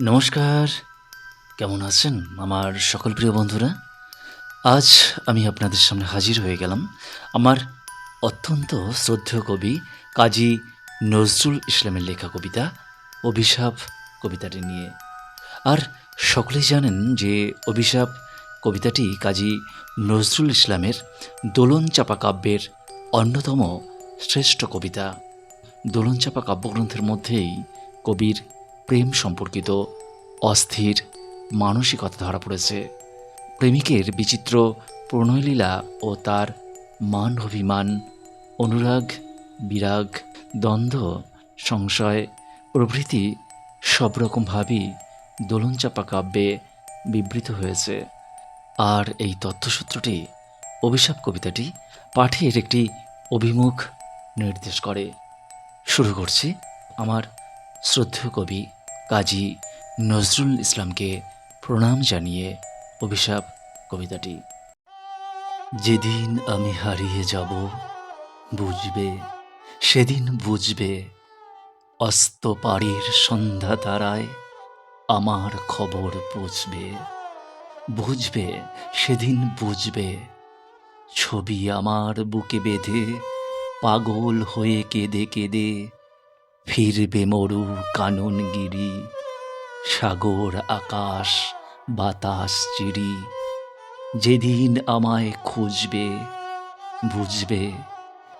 নমস্কার। কেমন আছেন আমার সকল প্রিয় বন্ধুরা? আজ আমি আপনাদের সামনে হাজির হয়ে গেলাম আমার অত্যন্ত শ্রদ্ধেয় কবি কাজী নজরুল ইসলামের লেখা কবিতা, অভিশাপ কবিতাটি নিয়ে। আর সকলেই জানেন যে অভিশাপ কবিতাটি কাজী নজরুল ইসলামের দোলন চাপা কাব্যের অন্যতম শ্রেষ্ঠ কবিতা। দোলনচাপা কাব্যগ্রন্থের মধ্যেই কবির প্রেম সম্পর্কিত অস্থির মানসিকতা ধরা পড়েছে। প্রেমিকের বিচিত্র প্রণয়লীলা ও তার মান অভিমান, অনুরাগ, বিরাগ, দ্বন্দ্ব, সংশয়, প্রভৃতি সব রকমভাবেই দোলনচাপা কাব্যে বিবৃত হয়েছে। আর এই তথ্যসূত্রটি অভিশাপ কবিতাটি পাঠের একটি অভিমুখ নির্দেশ করে। শুরু করছি আমার শ্রদ্ধেয় কবি কাজী নজরুল ইসলামকে প্রণাম জানিয়ে অভিশাপ কবিতাটি। যেদিন আমি হারিয়ে যাব, বুঝবে, সেদিন বুঝবে, অস্ত পাড়ির সন্ধ্যা তারায় আমার খবর বুঝবে বুঝবে, সেদিন বুঝবে, ছবি আমার বুকে বেঁধে, পাগল হয়ে কেঁদে কেঁদে ফিরবে মরু কাননগিরি, সাগর, আকাশ, বাতাস, চিরি। যেদিন আমায় খুঁজবে, বুঝবে,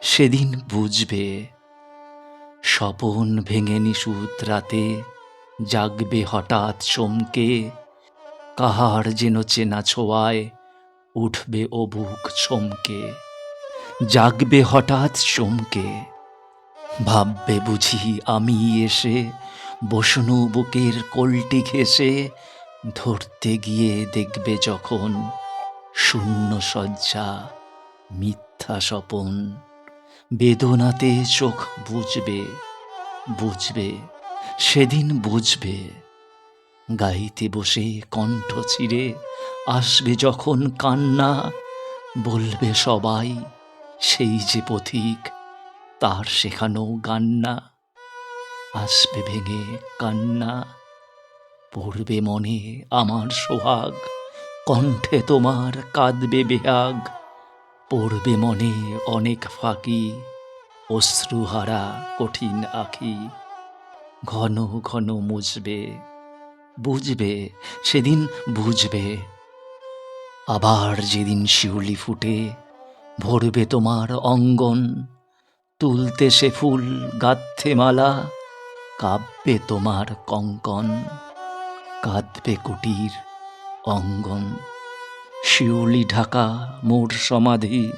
সেদিন বুঝবে। স্বপন ভেঙে নিশুত রাতে জাগবে হঠাৎ চমকে, কাহার যেন চেনা ছোঁয়ায় উঠবে ও বুক চমকে। জাগবে হঠাৎ চমকে। ভাববে বুঝি আমি এসে বসনু বুকের কোলটি ঘেসে ধরতে গিয়ে দেখবে যখন শূন্য শয্যা মিথ্যা স্বপন। বেদনাতে চোখ বুঝবে বুঝবে, সেদিন বুঝবে। গাইতে বসে কণ্ঠ ছিঁড়ে, আসবে যখন কান্না, বলবে সবাই সেই যে পথিক তার শেখানো গান্না আসবে ভেঙে কান্না। পড়বে মনে আমার সোহাগ, কণ্ঠে তোমার কাঁদবে বেহাগ। পড়বে মনে অনেক ফাঁকি, অশ্রুহারা কঠিন আখি। ঘন ঘন মুছবে, বুঝবে, সেদিন বুঝবে। আবার যেদিন শিউলি ফুটে, ভরবে তোমার অঙ্গন। তুলতে সে ফুল গাথে মালা কাব্যে তোমার কঙ্কন, কাঁদবে কুটির অঙ্গন। শিউলি ঢাকা মোর সমাধি,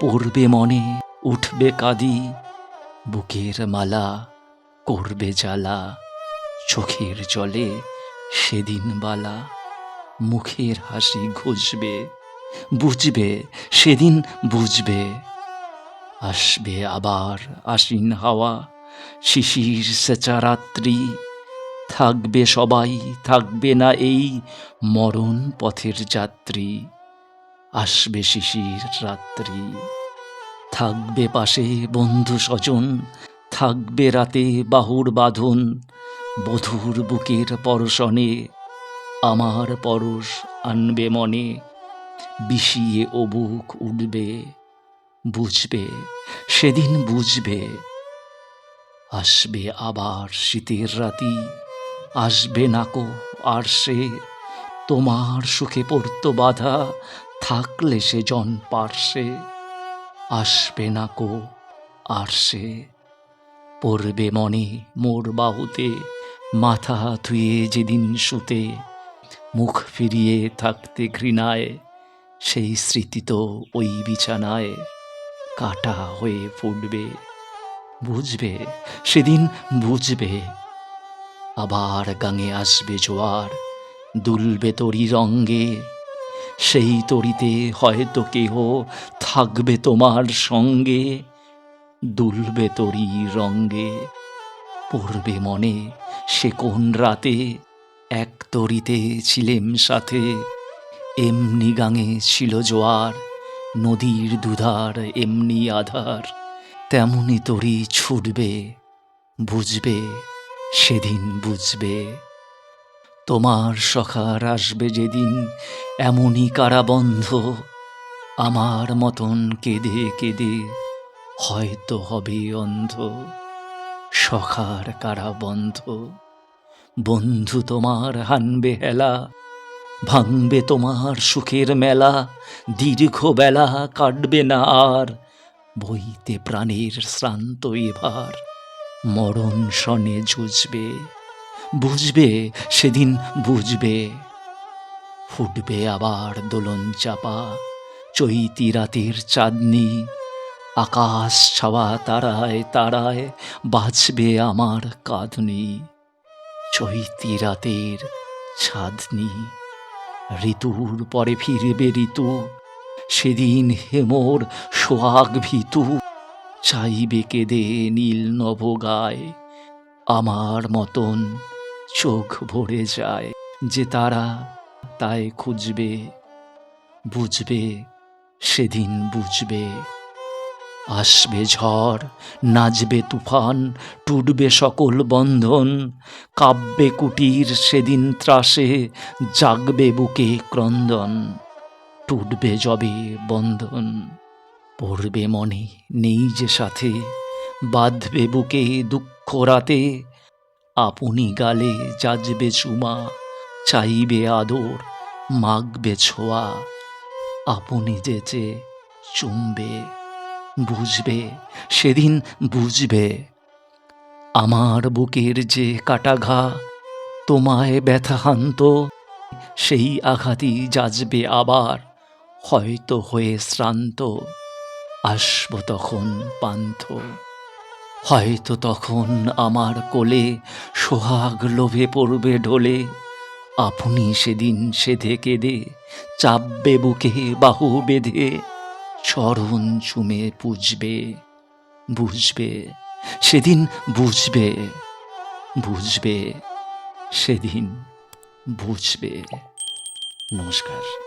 পড়বে মনে, উঠবে কাঁদি, বুকের মালা করবে জ্বালা। চোখের জলে সেদিন বালা, মুখের হাসি ঘুষবে, বুঝবে, সেদিন বুঝবে। আসবে আবার আশ্বিন হাওয়া, শিশির সেচা রাত্রি থাকবে সবাই, থাকবে না এই মরণ পথের যাত্রী। আসবে শিশির রাত্রি। থাকবে পাশে বন্ধু স্বজন, থাকবে রাতে বাহুর বাঁধন, বধুর বুকের পরশনে। আমার পরশ আনবে মনে, বিষিয়ে ও বুক উঠবে। বুঝবে, সেদিন বুঝবে। আসবে আবার শীতের রাতি, আসবে নাকো আর সে। তোমার সুখে পড়তো বাধা, থাকলে সে জন পার্শ্বে আসবে নাকো আর সে। পড়বে মনে মোর বাহুতে, মাথা ধুয়ে যেদিন শুতে। মুখ ফিরিয়ে থাকতে ঘৃণায়, সেই স্মৃতি তো ওই বিছানায়। কাটা হয়ে ফুটবে। বুঝবে, সেদিন বুঝবে। আবার গাঙে আসবে জোয়ার, দুলবে তরি রঙ্গে সেই তরিতে হয়তো কেহ থাকবে তোমার সঙ্গে। দুলবে তরি রঙ্গে পড়বে মনে সে কোন রাতে? এক তরিতে ছিলেম সাথে, এমনি গাঙে ছিল জোয়ার। নদীর দুধার এমনি আধার, তেমনি তরি ছুটবে, বুঝবে, সেদিন বুঝবে। তোমার সখার আসবে যেদিন এমনই কারাবন্ধ, আমার মতন কেঁদে কেঁদে, হয়তো হবে অন্ধ। সখার কারাবন্ধ, বন্ধু তোমার হানবে হেলা ভাঙবে তোমার সুখের মেলা দীর্ঘ বেলা কাটবে না আর। বইতে প্রাণের শ্রান্ত এবার, মরণ সনে জুঝবে বুঝবে, সেদিন বুঝবে। ফুটবে আবার দোলন চাপা, চৈতি রাতের চাঁদনি, আকাশ ছাওয়া তারায় তারায় বাঁচবে আমার কাঁদনি, চৈতি রাতের ছাদনি ঋতুর পরে ফিরবে ঋতু। সেদিন হেমোর সোহাগ ভিতু। চাইবে কেঁদে নীল নবগায় আমার মতন চোখ ভরে যায় যে তারা তাই খুঁজবে। বুঝবে, সেদিন বুঝবে। আসবে ঝড়, নাচবে তুফান, টুটবে সকল বন্ধন কাব্যে কুটির সেদিন ত্রাসে, জাগবে বুকে ক্রন্দন, টুটবে যবে বন্ধন। পড়বে মনে নেই যে সাথে, বাঁধবে বুকে দুঃখ রাতে, আপনি গালে যাজবে চুমা, চাইবে আদর, মাগবে ছোঁয়া, আপনি যেচে চুমবে বুঝবে, সেদিন বুঝবে। আমার বুকের যে কাটা ঘা তোমায় ব্যথাহান্ত, সেই আঘাতই যাজবে আবার, হয়তো হয়ে শ্রান্ত। আসব তখন পান্থ। হয়তো তখন আমার কোলে সোহাগ লোভে পড়বে ঢোলে। আপনি সেদিন সেধে কেঁদে, চাপবে বুকে বাহু বেঁধে। চরণ চুমে বুঝবে বুঝবে সেদিন বুঝবে বুঝবে সেদিন বুঝবে। নমস্কার।